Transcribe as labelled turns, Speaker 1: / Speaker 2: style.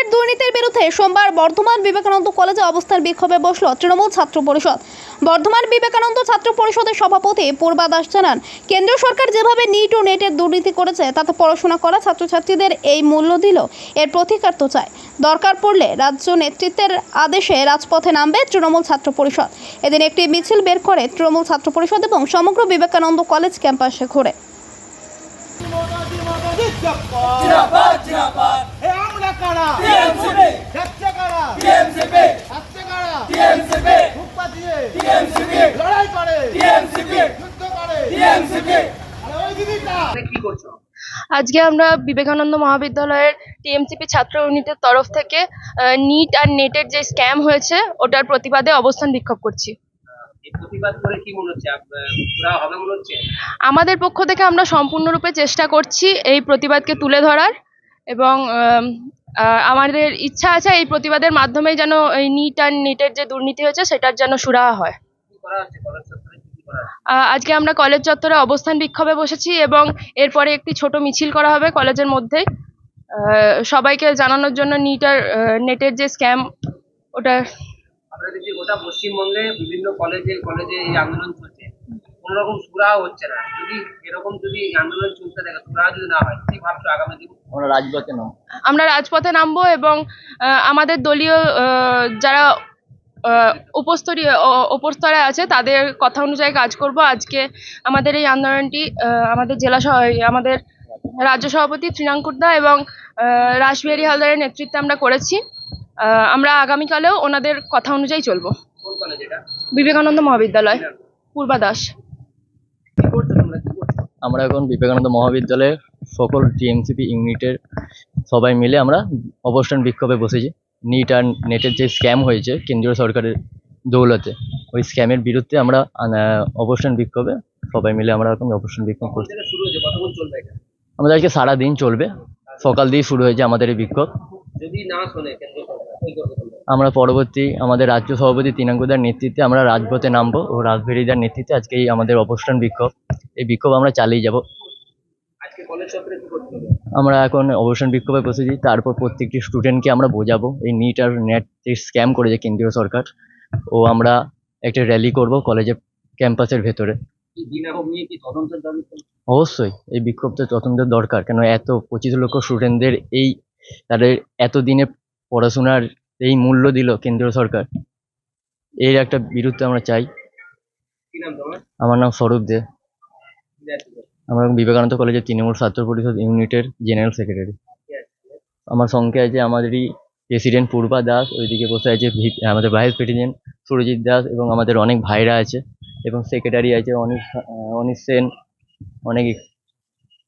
Speaker 1: নেটের দুর্নীতির বিরুদ্ধে সোমবার বর্ধমান বিবেকানন্দ কলেজে অবস্থান বিক্ষোভে বসল তৃণমূল ছাত্র পরিষদ। বর্ধমান বিবেকানন্দ ছাত্র পরিষদের সভাপতি পূর্বা দাস জানান কেন্দ্রীয় সরকার যেভাবে নিট ও নেটের দুর্নীতি করেছে, তাতে পড়াশোনা করা ছাত্রছাত্রীদের এই মূল্য দিল, এর প্রতিকার তো চায়। দরকার পড়লে রাজ্য নেতৃত্বের আদেশে রাজপথে নামবে তৃণমূল ছাত্র পরিষদ। এদিন একটি মিছিল বের করে তৃণমূল ছাত্র পরিষদ এবং সমগ্র বিবেকানন্দ কলেজ ক্যাম্পাসে ঘুরে।
Speaker 2: আমরা কারা?
Speaker 3: টিএমসিপি
Speaker 2: আসছে
Speaker 3: টিএমসিপি
Speaker 2: ফুটপা দিয়ে।
Speaker 3: টিএমসিপি
Speaker 2: লড়াই করে।
Speaker 3: টিএমসিপি
Speaker 2: যুদ্ধ করে।
Speaker 3: টিএমসিপি।
Speaker 2: আরে ওই দিদিটা
Speaker 4: আজকে আমরা বিবেকানন্দ মহাবিদ্যালয়ের টিএমসিপি ছাত্র ইউনিটের তরফ থেকে নিট আর নেটের যে স্ক্যাম হয়েছে ওটার প্রতিবাদে অবস্থান বিক্ষোভ করছি।
Speaker 5: এই প্রতিবাদ করে কি হচ্ছে? আপ- পুরা হবে হচ্ছে?
Speaker 4: আমাদের পক্ষ থেকে আমরা সম্পূর্ণরূপে চেষ্টা করছি এই প্রতিবাদকে তুলে ধরার এবং আমাদের ইচ্ছা আছে এই প্রতিবাদের মাধ্যমেই যেন এই নিট আর নেটের যে দুর্নীতি হয়েছে, সেটার যেন সুরাহা হয়। আজকে আমরা কলেজ চত্বরে অবস্থান বিক্ষোভে বসেছি এবং এরপরে একটি ছোট মিছিল করা হবে কলেজের মধ্যেই সবাইকে জানানোর জন্য নিট আর নেটের যে স্ক্যাম, ওটা
Speaker 5: আমরা দেখছি গোটা পশ্চিমবঙ্গে বিভিন্ন কলেজে কলেজে এই আন্দোলন চলছে? কোন রকম সুরা হচ্ছে না। যদি এরকম যদি এই আন্দোলন চলতে থাকে সুরা যদি না হয় কি ভাবছ আগামী দিন?
Speaker 6: আমরা রাজপথে নাম
Speaker 4: আমরা রাজপথে নামবো এবং আমাদের দলীয় যারা উপস্তরীয় ও- উপর স্তরে আছে তাদের কথা অনুযায়ী কাজ করব। আজকে আমাদের এই আন্দোলনটি আমাদের জেলা আমাদের রাজ্য সভাপতি তৃণাঙ্কুর দা এবং রাসবিহারী হালদারের নেতৃত্বে আমরা করেছি। আমরা আগামীকালেও ওনাদের কথা অনুযায়ী চলবো। বিবেকানন্দ মহাবিদ্যালয় পূর্বা দাস
Speaker 5: কি করছ তোমরা কি করছ
Speaker 6: আমরা এখন বিবেকানন্দ মহাবিদ্যালয়ের সকল টিএমসিপি ইউনিটের সবাই মিলে আমরা অবস্থান বিক্ষোভে বসেছি। নিট আর নেটের যে স্ক্যাম হয়েছে কেন্দ্রীয় সরকারের দৌলতে ওই স্ক্যামের বিরুদ্ধে আমরা অবস্থান বিক্ষোভে সবাই মিলে আমরা এখন অবস্থান বিক্ষোভ করছি আমাদের আজকে সারা দিন চলবে। সকাল দিয়ে শুরু হয়েছে আমাদের এই বিক্ষোভ।
Speaker 5: যদি না শোনে
Speaker 6: আমরা পরবর্তী আমাদের রাজ্য সভাপতি তিনাঙ্কুদার নেতৃত্বে আমরা রাজপথে নামবো ও রাজভেরিদার নেতৃত্বে আজকে এই আমাদের অবস্থান বিক্ষোভ। এই বিক্ষোভ আমরা চালিয়ে যাব। আমরা এখন অবসান বিক্ষোভে বসেছি। তারপর প্রত্যেকটি স্টুডেন্টকে আমরা বোঝাবো। এই নিট আর নেট যে স্ক্যাম করেছে কেন্দ্রীয় সরকার। ও আমরা একটা র্যালি করব কলেজের ক্যাম্পাসের ভেতরে? অবশ্যই এই বিক্ষোভটা তদন্তের দরকার। কেন এত পঁচিশ লক্ষ স্টুডেন্টদের এই তাদের এত দিনে পড়াশোনার এই মূল্য দিল কেন্দ্রীয় সরকার। এর একটা বিরুদ্ধে আমরা চাই। আমার নাম স্বরূপ দে। আমার বিবেকানন্দ কলেজের তৃণমূল ছাত্র পরিষদ ইউনিটের জেনারেল সেক্রেটারি। আমার সঙ্গে আছে আমাদেরই প্রেসিডেন্ট পূর্বা দাস, ওইদিকে বসে আছে আমাদের ভাইস প্রেসিডেন্ট সুরজিৎ দাস এবং আমাদের অনেক ভাইরা আছে এবং সেক্রেটারি আছে অনিশ অনিশ সেন, অনেক